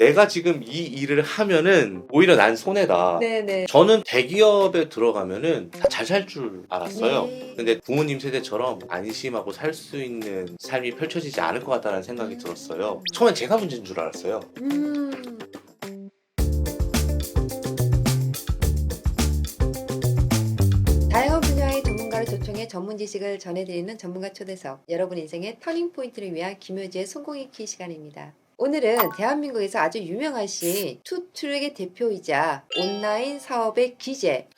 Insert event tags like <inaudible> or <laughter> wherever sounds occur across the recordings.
내가 지금 이 일을 하면은 오히려 난 손해다. 네네. 저는 대기업에 들어가면은 다 잘 살 줄 알았어요. 네. 근데 부모님 세대처럼 안심하고 살 수 있는 삶이 펼쳐지지 않을 것 같다는 생각이 들었어요. 처음엔 제가 문제인 줄 알았어요. 음. 다양한 분야의 전문가를 초청해 전문 지식을 전해드리는 전문가 초대석. 여러분 인생의 터닝 포인트를 위한 김효지의 성공의 키 시간입니다. 오늘은 대한민국에서 아주 유명하신 투트랙의 대표이자 온라인 사업의 기재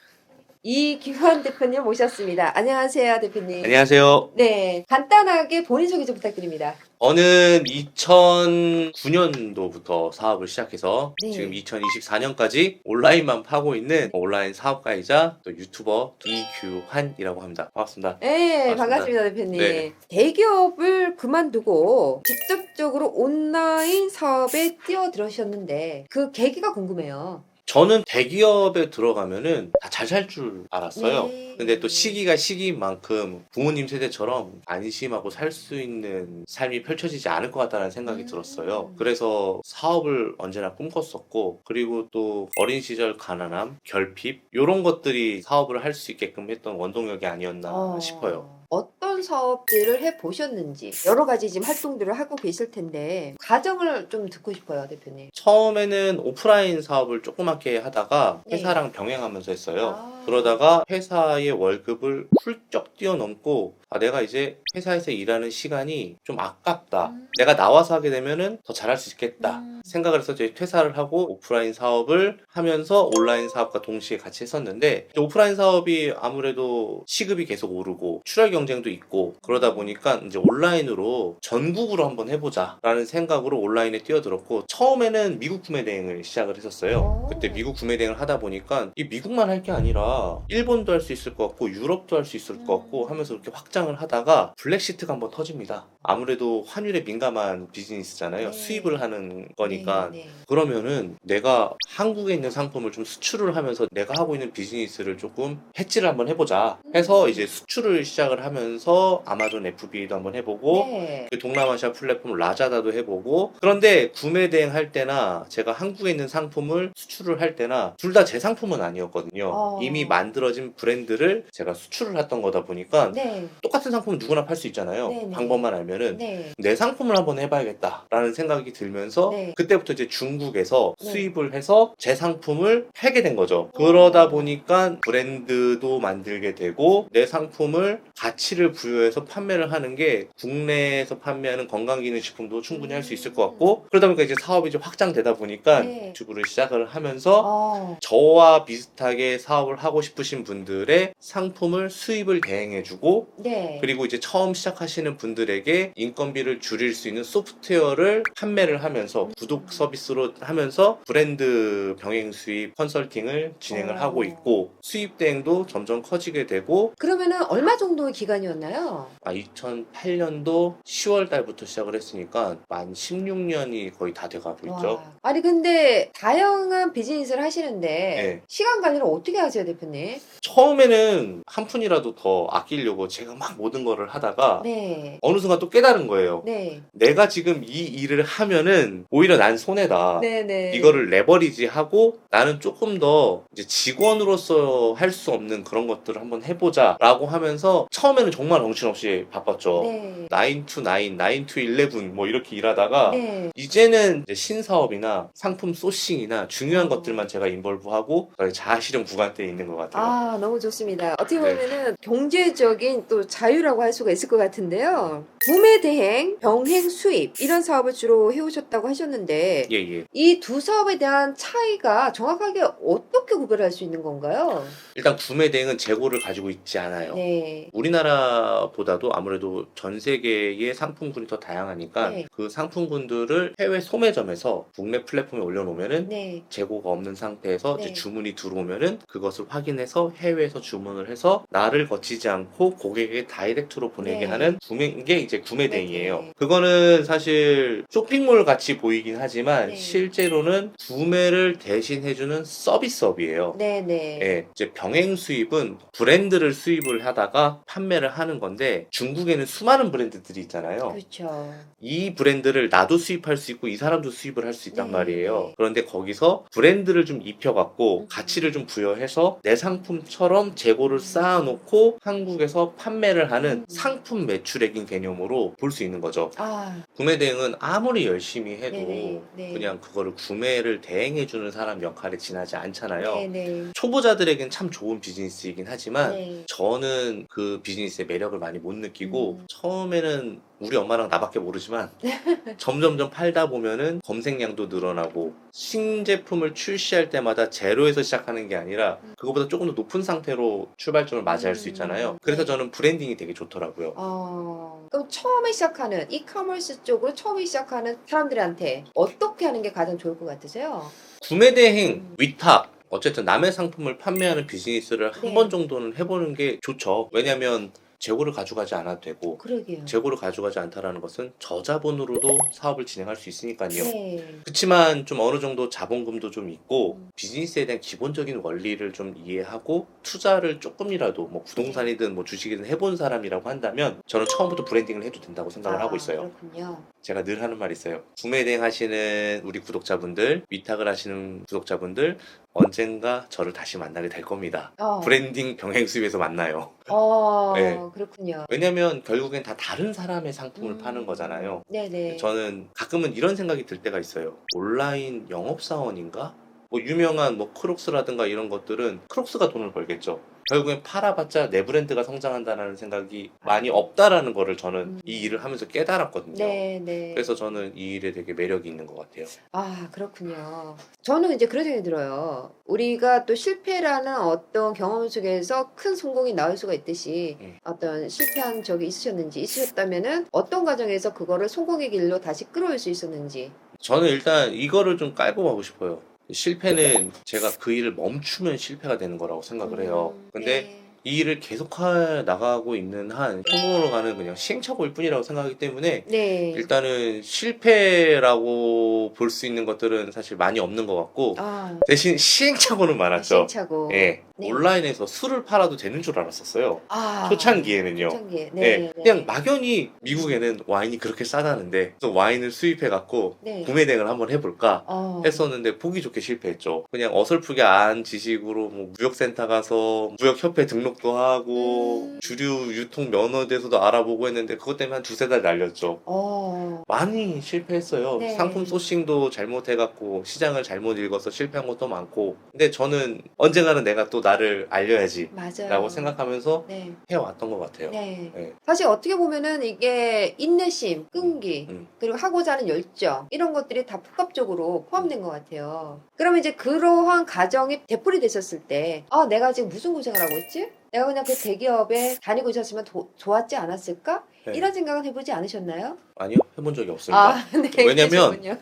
이기환 대표님 모셨습니다. 안녕하세요, 대표님. 안녕하세요. 네, 간단하게 본인 소개 좀 부탁드립니다. 저는 2009년도부터 사업을 시작해서 네. 지금 2024년까지 온라인만 파고 있는 온라인 사업가이자 또 유튜버 이규환이라고 합니다. 반갑습니다. 네, 반갑습니다. 대표님. 네. 대기업을 그만두고 직접적으로 온라인 사업에 뛰어들으셨는데 그 계기가 궁금해요. 저는 대기업에 들어가면은 다 잘 살 줄 알았어요. 네. 근데 또 시기가 시기인 만큼 부모님 세대처럼 안심하고 살 수 있는 삶이 펼쳐지지 않을 것 같다는 생각이 음. 들었어요. 그래서 사업을 언제나 꿈꿨었고, 그리고 또 어린 시절 가난함, 결핍, 이런 것들이 사업을 할 수 있게끔 했던 원동력이 아니었나 어, 싶어요. 어떤 사업들을 해 보셨는지 여러 가지 지금 활동들을 하고 계실 텐데 과정을 좀 듣고 싶어요, 대표님. 처음에는 오프라인 사업을 조그맣게 하다가 네. 회사랑 병행하면서 했어요. 아. 그러다가 회사의 월급을 훌쩍 뛰어넘고 아 내가 이제 회사에서 일하는 시간이 좀 아깝다. 음. 내가 나와서 하게 되면은 더 잘할 수 있겠다. 음. 생각을 해서 이제 퇴사를 하고 오프라인 사업을 하면서 온라인 사업과 동시에 같이 했었는데 오프라인 사업이 아무래도 시급이 계속 오르고 출혈 경쟁도 있고 그러다 보니까 이제 온라인으로 전국으로 한번 해보자라는 생각으로 온라인에 뛰어들었고 처음에는 미국 구매 대행을 시작을 했었어요. 오. 그때 미국 구매 대행을 하다 보니까 이 미국만 할 게 아니라 일본도 할 수 있을 것 같고 유럽도 할 수 있을 것 같고 음. 하면서 이렇게 확장을 하다가 블랙시트가 한번 터집니다. 아무래도 환율에 민감한 비즈니스잖아요. 네. 수입을 하는 거니까 네, 네. 그러면은 내가 한국에 있는 상품을 좀 수출을 하면서 내가 하고 있는 비즈니스를 조금 해치를 한번 해보자 해서 이제 수출을 시작을 하면서 아마존 FBA도 한번 해보고 네. 그 동남아시아 플랫폼 라자다도 해보고 그런데 구매 대행 할 때나 제가 한국에 있는 상품을 수출을 할 때나 둘 다 제 상품은 아니었거든요 어. 이미 만들어진 브랜드를 제가 수출을 했던 거다 보니까 네. 똑같은 상품은 누구나 팔 수 있잖아요 네, 네. 방법만 알면은 네. 내 상품을 한번 해봐야겠다라는 생각이 들면서 네. 그때부터 이제 중국에서 네. 수입을 해서 제 상품을 팔게 된 거죠. 그러다 보니까 브랜드도 만들게 되고 내 상품을 가치를 부여 해서 판매를 하는 게 국내에서 판매하는 건강기능식품도 충분히 할 수 있을 것 같고 그러다 보니까 이제 사업이 이제 확장되다 보니까 네. 유튜브를 시작을 하면서 어. 저와 비슷하게 사업을 하고 싶으신 분들의 상품을 수입을 대행해주고 네. 그리고 이제 처음 시작하시는 분들에게 인건비를 줄일 수 있는 소프트웨어를 판매를 하면서 구독 서비스로 하면서 브랜드 병행 수입 컨설팅을 진행을 어. 하고 있고 수입 대행도 점점 커지게 되고 그러면은 얼마 정도의 기간이었나요? 아, 2008년도 10월 달부터 시작을 했으니까 만 16년이 거의 다 돼가고 있죠. 와. 아니 근데 다양한 비즈니스를 하시는데 네. 시간 관리를 어떻게 하세요, 대표님? 처음에는 한 푼이라도 더 아끼려고 제가 막 모든 거를 하다가 네. 어느 순간 또 깨달은 거예요. 네. 내가 지금 이 일을 하면은 오히려 난 손해다. 네, 네. 이거를 레버리지 하고 나는 조금 더 이제 직원으로서 할 수 없는 그런 것들을 한번 해보자 라고 하면서 처음에는 정말 정신없이 바빴죠. 네. 9 to 9, 9 to 11 뭐 이렇게 일하다가 네. 이제는 이제 신사업이나 상품 소싱이나 중요한 어. 것들만 제가 인벌브하고 자아실현 구간대에 있는 것 같아요. 아, 너무 좋습니다. 어떻게 네. 보면은 경제적인 또 자유라고 할 수가 있을 것 같은데요. 구매 대행, 병행 수입 이런 사업을 주로 해오셨다고 하셨는데 예, 예. 이 두 사업에 대한 차이가 정확하게 어떻게 구별할 수 있는 건가요? 일단 구매 대행은 재고를 가지고 있지 않아요. 네. 우리나라 보다도 아무래도 전 세계의 상품군이 더 다양하니까 네. 그 상품군들을 해외 소매점에서 국내 플랫폼에 올려놓으면은 네. 재고가 없는 상태에서 네. 이제 주문이 들어오면은 그것을 확인해서 해외에서 주문을 해서 나를 거치지 않고 고객에게 다이렉트로 보내게 네. 하는 구매 게 이제 이제 구매 대행이에요. 네. 그거는 사실 쇼핑몰 같이 보이긴 하지만 네. 실제로는 구매를 대신 해주는 서비스업이에요. 네네. 예, 이제 병행 수입은 브랜드를 수입을 하다가 판매를 하는 건데 중국에는 수많은 브랜드들이 있잖아요. 그렇죠. 이 브랜드를 나도 수입할 수 있고 이 사람도 수입을 할 수 있단 네, 말이에요. 네. 그런데 거기서 브랜드를 좀 입혀갖고 음. 가치를 좀 부여해서 내 상품처럼 재고를 쌓아놓고 한국에서 판매를 하는 음. 상품 매출액인 개념으로 볼 수 있는 거죠. 아, 구매 대행은 아무리 열심히 해도 네네. 네. 그냥 그거를 구매를 대행해주는 사람 역할에 지나지 않잖아요. 네네. 초보자들에겐 참 좋은 비즈니스이긴 하지만 네. 저는 그 비즈니스의 매력 을 많이 못 느끼고 음. 처음에는 우리 엄마랑 나밖에 모르지만 <laughs> 점점점 팔다 보면은 검색량도 늘어나고 신제품을 출시할 때마다 제로에서 시작하는 게 아니라 음. 그거보다 조금 더 높은 상태로 출발점을 맞이할 수 음. 있잖아요. 그래서 네. 저는 브랜딩이 되게 좋더라고요. 어, 그럼 처음에 시작하는 이커머스 쪽으로 처음에 시작하는 사람들한테 어떻게 하는 게 가장 좋을 것 같으세요? 구매 대행, 음. 위탁 어쨌든 남의 상품을 판매하는 비즈니스를 한 네. 번 정도는 해보는 게 좋죠. 왜냐하면 재고를 가져가지 않아도 되고 그러게요. 재고를 가져가지 않다라는 것은 저자본으로도 사업을 진행할 수 있으니까요. 네. 그렇지만 좀 어느 정도 자본금도 좀 있고 음. 비즈니스에 대한 기본적인 원리를 좀 이해하고 투자를 조금이라도 뭐 부동산이든 뭐 주식이든 해본 사람이라고 한다면 저는 처음부터 브랜딩을 해도 된다고 생각을 아, 하고 있어요. 그렇군요. 제가 늘 하는 말이 있어요. 구매 대행 하시는 우리 구독자분들, 위탁을 하시는 구독자분들 언젠가 저를 다시 만나게 될 겁니다. 어, 브랜딩 병행 수입에서 만나요. 어, <laughs> 네. 그렇군요. 왜냐면 결국엔 다 다른 사람의 상품을 음. 파는 거잖아요. 네네. 저는 가끔은 이런 생각이 들 때가 있어요. 온라인 영업사원인가? 뭐 유명한 뭐 크록스라든가 이런 것들은 크록스가 돈을 벌겠죠. 결국엔 팔아봤자 내 브랜드가 성장한다는 생각이 많이 없다라는 거를 저는 음. 이 일을 하면서 깨달았거든요. 네 네. 그래서 저는 이 일에 되게 매력이 있는 것 같아요. 아, 그렇군요. 저는 이제 그런 생각이 들어요. 우리가 또 실패라는 어떤 경험 속에서 큰 성공이 나올 수가 있듯이 음. 어떤 실패한 적이 있으셨는지 있으셨다면은 어떤 과정에서 그거를 성공의 길로 다시 끌어올 수 있었는지. 저는 일단 이거를 좀 깔고 가고 싶어요. 실패는 제가 그 일을 멈추면 실패가 되는 거라고 생각을 해요. 음, 근데 네. 이 일을 계속 해 나가고 있는 한 성공으로 가는 그냥 시행착오일 뿐이라고 생각하기 때문에 네. 일단은 실패라고 볼 수 있는 것들은 사실 많이 없는 것 같고 아, 대신 시행착오는 많았죠. 시행착오. 예, 네. 온라인에서 술을 팔아도 되는 줄 알았었어요. 아, 초창기에는요. 초창기에. 네. 예, 네. 그냥 막연히 미국에는 와인이 그렇게 싸다는데 또 와인을 수입해 갖고 네. 구매 대행을 한번 해볼까 어. 했었는데 보기 좋게 실패했죠. 그냥 어설프게 안 지식으로 뭐 무역센터 가서 무역협회 등록 도 하고 음. 주류 유통 면허대에서도 알아보고 했는데 그것 때문에 한 두세 달 날렸죠. 어. 많이 실패했어요. 네. 상품 소싱도 잘못해갖고 시장을 잘못 읽어서 실패한 것도 많고. 근데 저는 언젠가는 내가 또 나를 알려야지. 맞아요. 라고 생각하면서 네. 해왔던 것 같아요. 네. 네. 사실 어떻게 보면은 이게 인내심, 끈기, 음. 그리고 하고자 하는 열정 이런 것들이 다 복합적으로 포함된 것 같아요. 그러면 이제 그러한 가정이 되풀이 됐었을 때, 아 내가 지금 무슨 고생을 하고 있지? 내가 그냥 그 대기업에 다니고 있었으면 도- 좋았지 않았을까? 네. 이런 생각은 해보지 않으셨나요? 아니요, 해본 적이 없습니다. 아, <laughs> 네. 왜냐면 그러시군요.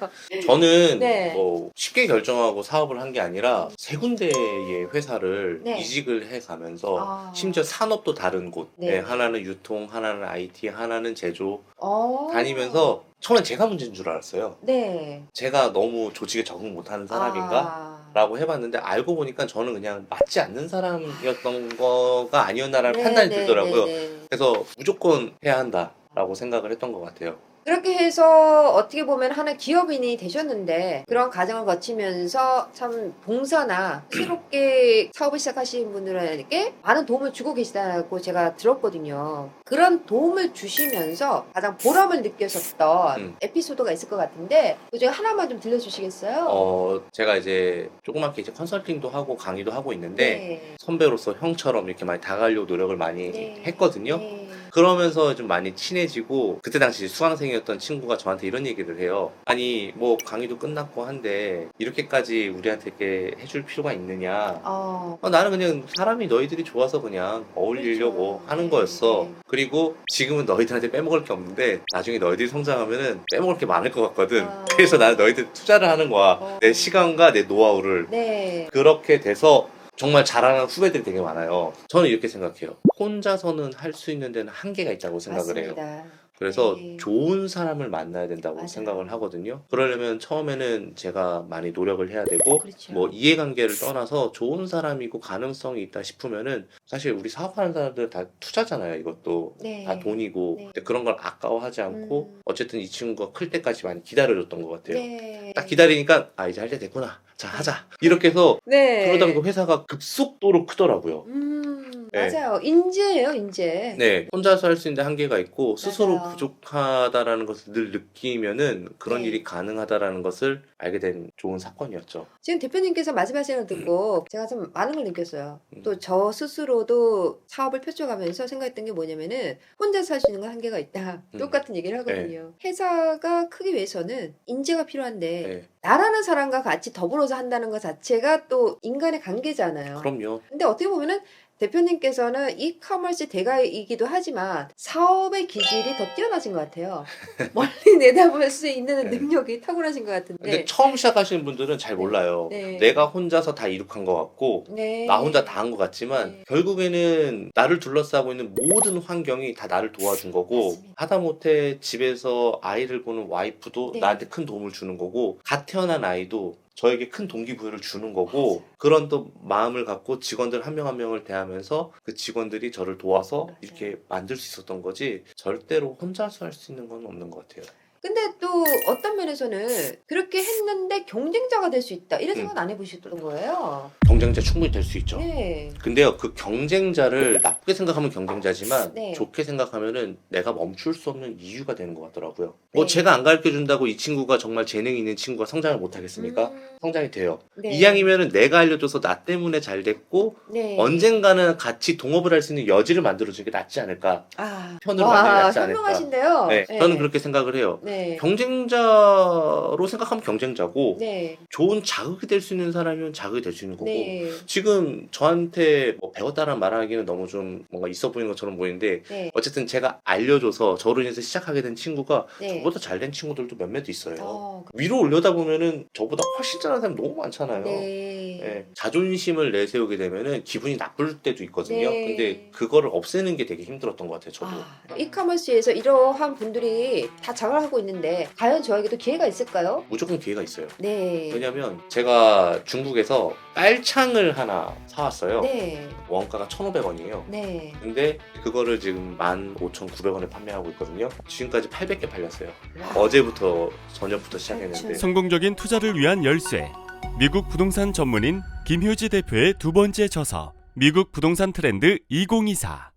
저는 네. 뭐 쉽게 결정하고 사업을 한 게 아니라 세 군데의 회사를 네. 이직을 해 가면서 아. 심지어 산업도 다른 곳. 네. 네, 하나는 유통, 하나는 IT, 하나는 제조 어. 다니면서 처음엔 제가 문제인 줄 알았어요. 네. 제가 너무 조직에 적응 못하는 사람인가? 아. 라고 해봤는데 알고 보니까 저는 그냥 맞지 않는 사람이었던 거가 아니었나라는 네, 판단이 네, 들더라고요. 네, 네. 그래서 무조건 해야 한다 라고 생각을 했던 것 같아요. 그렇게 해서 어떻게 보면 하나 기업인이 되셨는데 그런 과정을 거치면서 참 봉사나 새롭게 <clears throat> 사업을 시작하시는 분들에게 많은 도움을 주고 계시다고 제가 들었거든요. 그런 도움을 주시면서 가장 보람을 느꼈었던 음. 에피소드가 있을 것 같은데 그 중에 하나만 좀 들려주시겠어요? 어, 제가 이제 조그맣게 이제 컨설팅도 하고 강의도 하고 있는데 네. 선배로서 형처럼 이렇게 많이 다가가려고 노력을 많이 네. 했거든요. 네. 그러면서 좀 많이 친해지고 그때 당시 수강생이었던 친구가 저한테 이런 얘기를 해요. 아니 뭐 강의도 끝났고 한데 이렇게까지 우리한테 이렇게 해줄 필요가 있느냐. 어. 어, 나는 그냥 사람이 너희들이 좋아서 그냥 어울리려고 그렇죠. 하는 네, 거였어. 네. 그리고 지금은 너희들한테 빼먹을 게 없는데 나중에 너희들이 성장하면은 빼먹을 게 많을 것 같거든. 아. 그래서 나는 너희들 투자를 하는 거야. 어. 내 시간과 내 노하우를. 네. 그렇게 돼서 정말 잘하는 후배들이 되게 많아요. 저는 이렇게 생각해요. 혼자서는 할 수 있는 데는 한계가 있다고 생각을 해요. 맞습니다. 그래서 네. 좋은 사람을 만나야 된다고 맞아요. 생각을 하거든요. 그러려면 처음에는 제가 많이 노력을 해야 되고 그렇죠. 뭐 이해관계를 떠나서 좋은 사람이고 가능성이 있다 싶으면은 사실 우리 사업하는 사람들 다 투자잖아요. 이것도 네. 다 돈이고 네. 근데 그런 걸 아까워하지 않고 음. 어쨌든 이 친구가 클 때까지 많이 기다려줬던 것 같아요. 네. 딱 기다리니까 아 이제 할 때 됐구나. 자 하자. 이렇게 해서 네. 그러다 보니까 회사가 급속도로 크더라고요. 음, 네. 맞아요. 인재예요, 인재. 네, 혼자서 할 수 있는 한계가 있고 스스로 맞아요. 부족하다라는 것을 늘 느끼면은 그런 네. 일이 가능하다라는 것을 알게 된 좋은 사건이었죠. 지금 대표님께서 말씀하시는 걸 듣고 제가 좀 많은 걸 느꼈어요. 음. 또 저 스스로도 사업을 펼쳐가면서 생각했던 게 뭐냐면은 혼자서 할 수 있는 건 한계가 있다. 음. 똑같은 얘기를 하거든요. 회사가 크기 위해서는 인재가 필요한데 네, 나라는 사람과 같이 더불어서 한다는 것 자체가 또 인간의 관계잖아요. 그럼요. 근데 어떻게 보면은 대표님께서는 이커머스 대가이기도 하지만 사업의 기질이 더 뛰어나신 것 같아요. <laughs> 멀리 내다볼 수 있는 네. 능력이 탁월하신 것 근데 같은데. 처음 시작하시는 분들은 잘 몰라요. 네. 내가 혼자서 다 이룩한 것 같고 네. 나 혼자 다 한 것 같지만 네. 결국에는 나를 둘러싸고 있는 모든 환경이 다 나를 도와준 거고. 하다못해 집에서 아이를 보는 와이프도 네. 나한테 큰 도움을 주는 거고 갓 태어난 아이도 저에게 큰 동기부여를 주는 거고. 그런 또 마음을 갖고 직원들 한 명 한 명을 대하면서 그 직원들이 저를 도와서. 이렇게 만들 수 있었던 거지 절대로 혼자서 할 수 있는 건 없는 것 같아요. 근데 또 어떤 면에서는 그렇게 했는데 경쟁자가 될 수 있다. 이런 음. 생각 안 해보셨던 거예요? 경쟁자 충분히 될 수 있죠. 네. 근데요, 그 경쟁자를 나쁘게 생각하면 경쟁자지만 네. 좋게 생각하면은 내가 멈출 수 없는 이유가 되는 것 같더라고요. 뭐 네. 제가 안 가르쳐 준다고 이 친구가 정말 재능 있는 친구가 성장을 못 하겠습니까? 음, 성장이 돼요. 네. 이왕이면은 내가 알려줘서 나 때문에 잘 됐고 네. 언젠가는 같이 동업을 할 수 있는 여지를 만들어주는 게 낫지 않을까? 아, 편으로 와, 만들지 않지 않을까? 현명하신데요. 네, 저는 그렇게 생각을 해요. 네. 경쟁자로 생각하면 경쟁자고 네. 좋은 자극이 될 수 있는 사람이면 자극이 될 수 있는 거고 네. 지금 저한테 뭐 배웠다는 말하기는 너무 좀 뭔가 있어 보이는 것처럼 보이는데 네. 어쨌든 제가 알려줘서 저로 인해서 시작하게 된 친구가 네. 저보다 잘된 친구들도 몇몇 있어요. 어, 위로 올려다 보면은 저보다 훨씬 잘하는 사람 너무 많잖아요. 네. 예, 자존심을 내세우게 되면은 기분이 나쁠 때도 있거든요. 네. 근데 그거를 없애는 게 되게 힘들었던 것 같아요. 저도. 아, 이커머스에서 이러한 분들이 다 장을 하고 있는데 과연 저에게도 기회가 있을까요? 무조건 기회가 있어요. 네. 왜냐면 제가 중국에서 깔창을 하나 사왔어요. 네. 원가가 1,500원이에요. 네. 근데 그거를 지금 15,900원에 판매하고 있거든요. 지금까지 800개 팔렸어요. 와. 어제부터 저녁부터 시작했는데 그렇죠. 성공적인 투자를 위한 열쇠. 미국 부동산 전문인 김효지 대표의 두 번째 저서 미국 부동산 트렌드 2024.